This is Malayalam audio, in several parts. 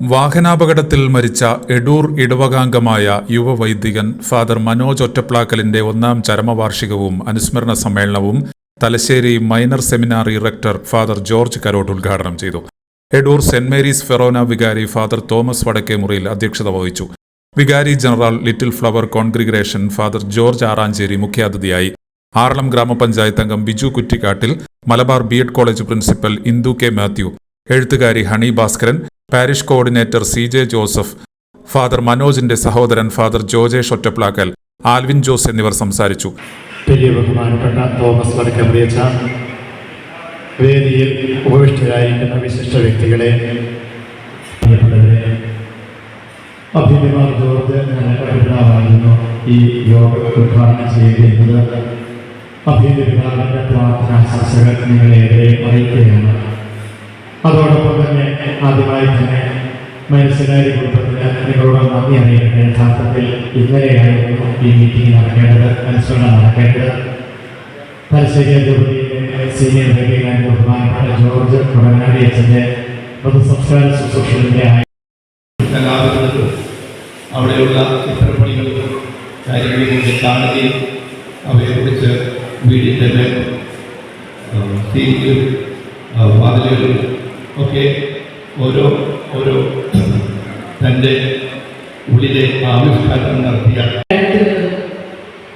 വാഹനാപകടത്തിൽ മരിച്ച എടൂർ ഇടവകാംഗമായ യുവവൈദികൻ ഫാദർ മനോജ് ഒറ്റപ്ലാക്കലിന്റെ ഒന്നാം ചരമവാർഷികവും അനുസ്മരണ സമ്മേളനവും Thalassery minor seminary rector father George Karott ഉദ്ഘാടനം ചെയ്തു. എഡൂർ സെന്റ് മേരീസ് ഫെറോന വികാരി ഫാദർ തോമസ് വടക്കേമുറിയിൽ അധ്യക്ഷത വഹിച്ചു. വികാരി general little flower congregation father George Aranchery മുഖ്യാതിഥിയായി. ആറളം ഗ്രാമപഞ്ചായത്ത് അംഗം Biju Kuttikattil Malabar B college principal Indu K Mathew. എഴുത്തുകാരി Honey Bhaskaran parish coordinator C J Joseph father മനോജിന്റെ സഹോദരൻ ഫാദർ ജോജേഷ് ഒറ്റപ്ലാക്കൽ ആൽവിൻ ജോസ് എന്നിവർ സംസാരിച്ചു. വലിയ ബഹുമാനപ്പെട്ട തോമസ് വടക്കമ്പിയച്ച വേദിയിൽ ഉപവിഷ്ടരായിരിക്കുന്ന വിശിഷ്ട വ്യക്തികളെ അഭിനവാർ ജോർജ് ഞങ്ങളുടെ ഈ യോഗ ഉദ്ഘാടനം ചെയ്തിരുന്നത് പിതാവിന്റെ പ്രാർത്ഥന ആശംസകൾ നിങ്ങളേറെ അറിയിക്കുകയാണ്. അതോടൊപ്പം തന്നെ ആദ്യമായി തന്നെ മനസ്സിലായി കൊടുത്തതിന് നിങ്ങളോട് നന്ദി അറിയിക്കട്ടെ. യഥാർത്ഥത്തിൽ ഇന്നലെയായിരുന്നു ഈ മീറ്റിംഗ് നടക്കേണ്ടത് അനുസരണം നടക്കേണ്ടത്. തലശ്ശേരി അധിപതിയിലെ സീനിയർ വൈദികൻ ബഹുമാനപ്പെട്ട ജോർജ് കുടനാടി അച്ഛന്റെ പൊതുസംസ്കാര ശുശ്രൂഷയുടെ കലാപുരത്തും അവിടെയുള്ള ചിത്രപ്പണികളും കാര്യങ്ങളും ഒക്കെ കാണുകയും അവയെക്കുറിച്ച് വീടിന്റെ മേൽ സീലിലും വാതിലുകളും ഒക്കെ ഓരോ ഓരോ തന്റെ ഉള്ളിലെ ആവിഷ്കാരം നടത്തിയ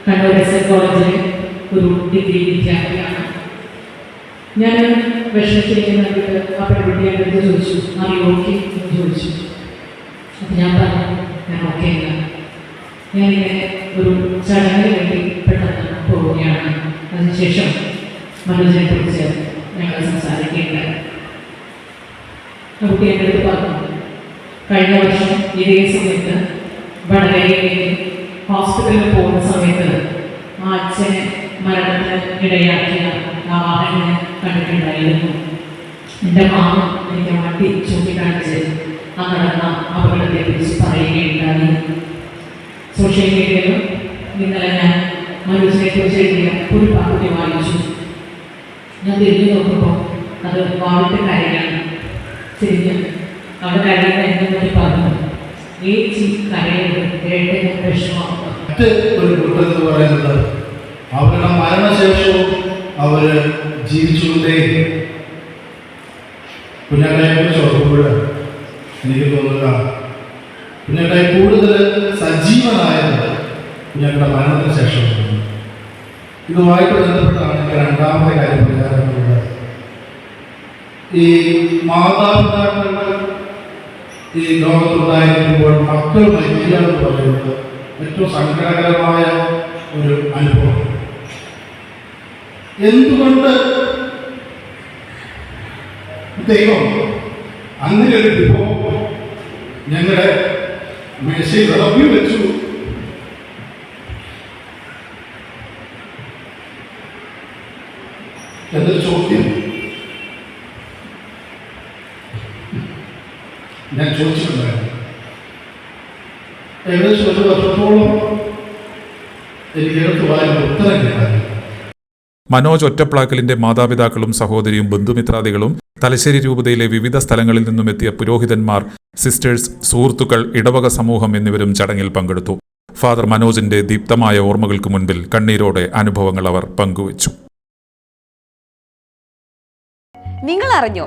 കണ്ണൂർ എസ് എൻ ഞാൻ ആ പെൺകുട്ടി എന്റെ അടുത്ത് ചോദിച്ചു. ആ ഓക്കെ എന്ന് ചോദിച്ചു. അപ്പം ഞാൻ പറഞ്ഞു ഞാൻ ഓക്കെ ഇല്ല ഇങ്ങനെ ഒരു ചടങ്ങിന് വേണ്ടി പെട്ടെന്ന് പോവുകയാണ്. അതിനുശേഷം മനോജിനെ കുറിച്ച് കുട്ടി എന്റെ അടുത്ത് പറഞ്ഞു കഴിഞ്ഞ വർഷം ഇതേ സമയത്ത് വടകരയിലേക്ക് ഹോസ്പിറ്റലിൽ പോകുന്ന സമയത്ത് ആ അച്ഛനെ മരണത്തിന് ഇടയാക്കിയ ആ വാഹനെ കണ്ടിട്ടുണ്ടായിരുന്നു. എന്റെ മാമ എനിക്ക് മാറ്റി ചൂണ്ടിക്കാണിച്ച് ആ നടന്ന അപകടത്തെക്കുറിച്ച് പറയുകയുണ്ടായി. സോഷ്യൽ മീഡിയയിലും ഇന്നലെ ഞാൻ മനുഷ്യനെ കുറിച്ച് എഴുതിയ ഒരു വായിച്ചു. ഞാൻ തിരിഞ്ഞു നോക്കുമ്പോൾ അത് വാവിട്ട് കരയാണ് അവിടെ കരയുന്ന എന്നെ പറ്റി പറഞ്ഞു. ഏച്ചി കരയുന്നത് ഏട്ടന് ഒരു കൂട്ടർ എന്ന് പറയുന്നത് അവരുടെ മരണശേഷവും അവർ ജീവിച്ചുകൊണ്ടേ കുഞ്ഞാട്ടെ കുറിച്ച് ഓർക്കുമ്പോൾ എനിക്ക് തോന്നുക കുഞ്ഞാട്ടെ കൂടുതൽ സജീവനായത് കുഞ്ഞാട്ടയുടെ മരണത്തിന് ശേഷമാണ്. ഇതുമായിട്ട് ബന്ധപ്പെട്ടാണ് എനിക്ക് രണ്ടാമത്തെ കാര്യം പറയാനുള്ളത് ഈ മാതാപിതാക്കൾ ഈ ലോകത്തുണ്ടായിരിക്കുമ്പോൾ മക്കൾ മരിക്കുക എന്ന് പറയുന്നത് ഏറ്റവും സങ്കടകരമായ ഒരു അനുഭവം എന്തുകൊണ്ട് ദൈവം അങ്ങനെ ഒരു വിഭവം ഞങ്ങളുടെ മേശയിൽ വിളമ്പി വെച്ചു? എന്നൊരു ചോദ്യം ഞാൻ ചോദിച്ചിട്ടുണ്ടായിരുന്നു. ഏകദേശം ഒരു വർഷത്തോളം എനിക്ക് എടുത്തു വായന ഉത്തരം കിട്ടാറില്ല മനോജ് ഒറ്റപ്ലാക്കലിന്റെ മാതാപിതാക്കളും സഹോദരിയും ബന്ധുമിത്രാദികളും തലശ്ശേരി രൂപതയിലെ വിവിധ സ്ഥലങ്ങളിൽ നിന്നും എത്തിയ പുരോഹിതന്മാർ സിസ്റ്റേഴ്സ് സുഹൃത്തുക്കൾ ഇടവക സമൂഹം എന്നിവരും ചടങ്ങിൽ പങ്കെടുത്തു. ഫാദർ മനോജിന്റെ ദീപ്തമായ ഓർമ്മകൾക്ക് മുൻപിൽ കണ്ണീരോടെ അനുഭവങ്ങൾ അവർ പങ്കുവച്ചു. നിങ്ങൾ അറിഞ്ഞോ